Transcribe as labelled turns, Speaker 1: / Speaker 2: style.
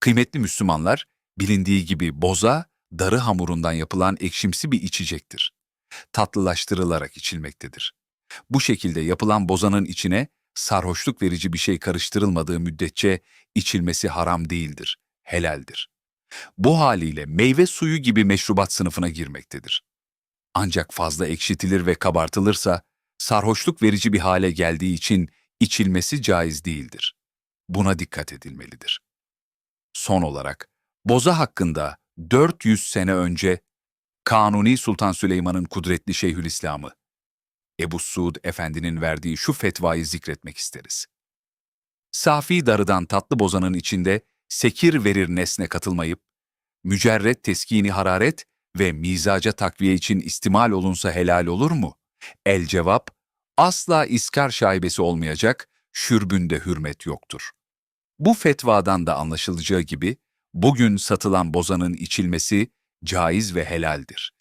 Speaker 1: Kıymetli Müslümanlar, bilindiği gibi boza, darı hamurundan yapılan ekşimsi bir içecektir. Tatlılaştırılarak içilmektedir. Bu şekilde yapılan bozanın içine sarhoşluk verici bir şey karıştırılmadığı müddetçe içilmesi haram değildir, helaldir. Bu haliyle meyve suyu gibi meşrubat sınıfına girmektedir. Ancak fazla ekşitilir ve kabartılırsa sarhoşluk verici bir hale geldiği için içilmesi caiz değildir. Buna dikkat edilmelidir. Son olarak, boza hakkında 400 sene önce Kanuni Sultan Süleyman'ın kudretli Şeyhülislam'ı Ebu Suud Efendi'nin verdiği şu fetvayı zikretmek isteriz. Safi darıdan tatlı bozanın içinde sekir verir nesne katılmayıp, mücerret teskini hararet ve mizaca takviye için istimal olunsa helal olur mu? El cevap, asla iskar şaibesi olmayacak, şürbünde hürmet yoktur. Bu fetvadan da anlaşılacağı gibi, bugün satılan bozanın içilmesi caiz ve helaldir.